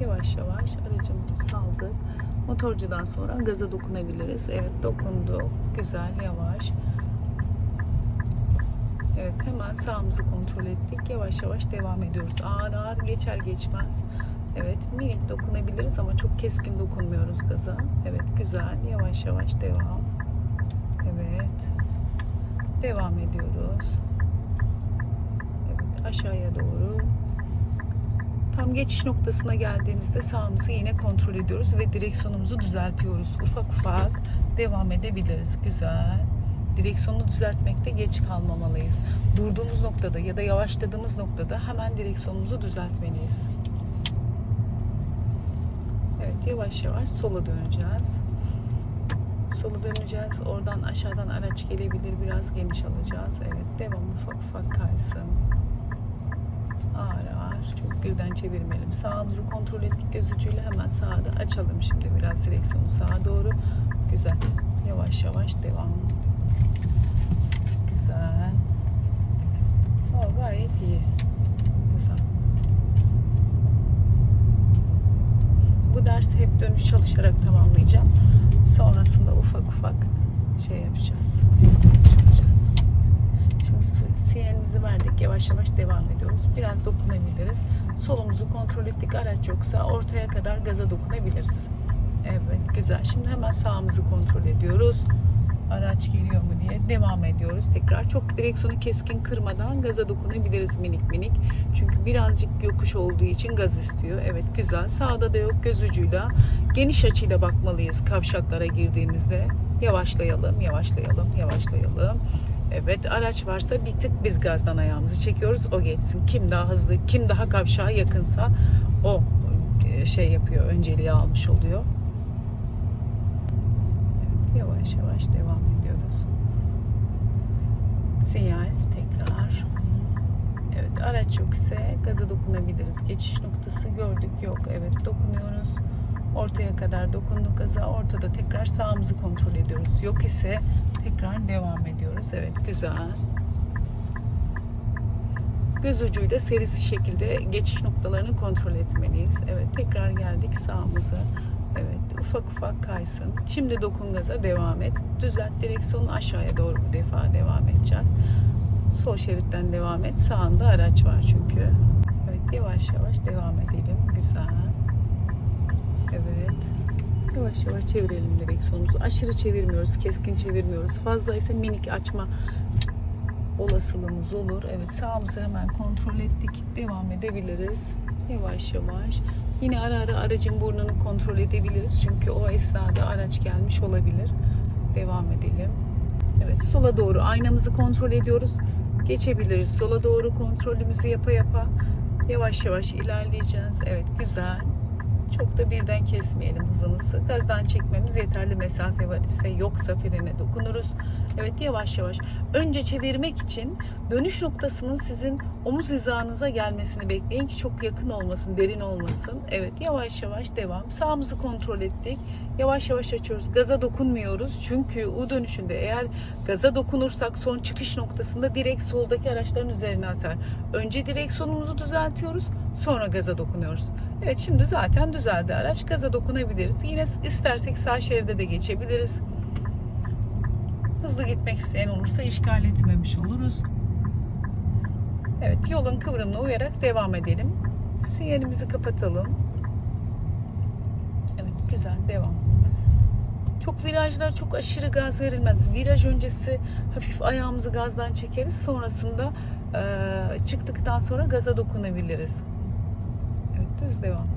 yavaş yavaş aracımızı saldık. Motorcudan sonra gaza dokunabiliriz. Evet dokunduk. Güzel yavaş. Evet hemen sağımızı kontrol ettik. Yavaş yavaş devam ediyoruz. Ağır ağır geçer geçmez. Evet minik dokunabiliriz ama çok keskin dokunmuyoruz gaza. Evet güzel yavaş yavaş devam. Evet. Devam ediyoruz. Evet aşağıya doğru. Tam geçiş noktasına geldiğimizde sağımızı yine kontrol ediyoruz ve direksiyonumuzu düzeltiyoruz. Ufak ufak devam edebiliriz. Güzel. Direksiyonu düzeltmekte geç kalmamalıyız. Durduğumuz noktada ya da yavaşladığımız noktada hemen direksiyonumuzu düzeltmeliyiz. Evet yavaş yavaş sola döneceğiz. Sola döneceğiz. Oradan aşağıdan araç gelebilir. Biraz geniş alacağız. Evet devam ufak ufak kaysın. Çok birden çevirmeyelim. Sağımızı kontrol ettik göz ucuyla hemen sağda açalım şimdi biraz direksiyonu sağa doğru. Güzel. Yavaş yavaş devam. Güzel. O gayet iyi. Güzel. Bu dersi hep dönüş çalışarak tamamlayacağım. Sonrasında ufak ufak şey yapacağız. Çalışacağız. Şimdi sinyalimizi verdik. Yavaş yavaş devam ediyoruz. Biraz dokunabiliriz. Solumuzu kontrol ettik. Araç yoksa ortaya kadar gaza dokunabiliriz. Evet güzel. Şimdi hemen sağımızı kontrol ediyoruz. Araç geliyor mu diye devam ediyoruz. Tekrar çok direksiyonu keskin kırmadan gaza dokunabiliriz minik minik. Çünkü birazcık yokuş olduğu için gaz istiyor. Evet güzel. Sağda da yok göz ucuyla. Geniş açıyla bakmalıyız kavşaklara girdiğimizde. Yavaşlayalım, yavaşlayalım, yavaşlayalım. Evet araç varsa bir tık biz gazdan ayağımızı çekiyoruz. O geçsin. Kim daha hızlı, kim daha kavşağa yakınsa o e, şey yapıyor. Önceliği almış oluyor. Evet, yavaş yavaş devam ediyoruz. Sinyal tekrar. Evet araç yok ise gaza dokunabiliriz. Geçiş noktası gördük yok. Evet dokunuyoruz. Ortaya kadar dokunduk gaza. Ortada tekrar sağımızı kontrol ediyoruz. Yok ise tekrar devam ediyoruz. Evet güzel. Göz ucuyla serisi şekilde geçiş noktalarını kontrol etmeliyiz. Evet tekrar geldik sağımızı. Evet ufak ufak kaysın. Şimdi dokun gaza devam et. Düzelt direksiyonu aşağıya doğru bu defa devam edeceğiz. Sol şeritten devam et. Sağında araç var çünkü. Evet yavaş yavaş devam edelim. Güzel. Evet. Yavaş yavaş çevirelim direksiyonumuzu. Aşırı çevirmiyoruz, keskin çevirmiyoruz. Fazla ise minik açma olasılığımız olur. Evet sağımızı hemen kontrol ettik. Devam edebiliriz. Yavaş yavaş. Yine ara ara aracın burnunu kontrol edebiliriz. Çünkü o esnada araç gelmiş olabilir. Devam edelim. Evet sola doğru aynamızı kontrol ediyoruz. Geçebiliriz. Sola doğru kontrolümüzü yapa yapa yavaş yavaş ilerleyeceğiz. Evet güzel. Çok da birden kesmeyelim hızımızı. Gazdan çekmemiz yeterli mesafe var ise yoksa frene dokunuruz. Evet yavaş yavaş. Önce çevirmek için dönüş noktasının sizin omuz hizanıza gelmesini bekleyin ki çok yakın olmasın, derin olmasın. Evet yavaş yavaş devam. Sağımızı kontrol ettik. Yavaş yavaş açıyoruz. Gaza dokunmuyoruz. Çünkü U dönüşünde eğer gaza dokunursak son çıkış noktasında direkt soldaki araçların üzerine atar. Önce direksiyonumuzu düzeltiyoruz. Sonra gaza dokunuyoruz. Evet şimdi zaten düzeldi araç. Gaza dokunabiliriz. Yine istersek sağ şeride de geçebiliriz. Hızlı gitmek isteyen olursa işgal etmemiş oluruz. Evet yolun kıvrımına uyarak devam edelim. Sinyalimizi kapatalım. Evet güzel devam. Çok virajlar çok aşırı gaz verilmez. Viraj öncesi hafif ayağımızı gazdan çekeriz. Sonrasında çıktıktan sonra gaza dokunabiliriz. Evet düz devam.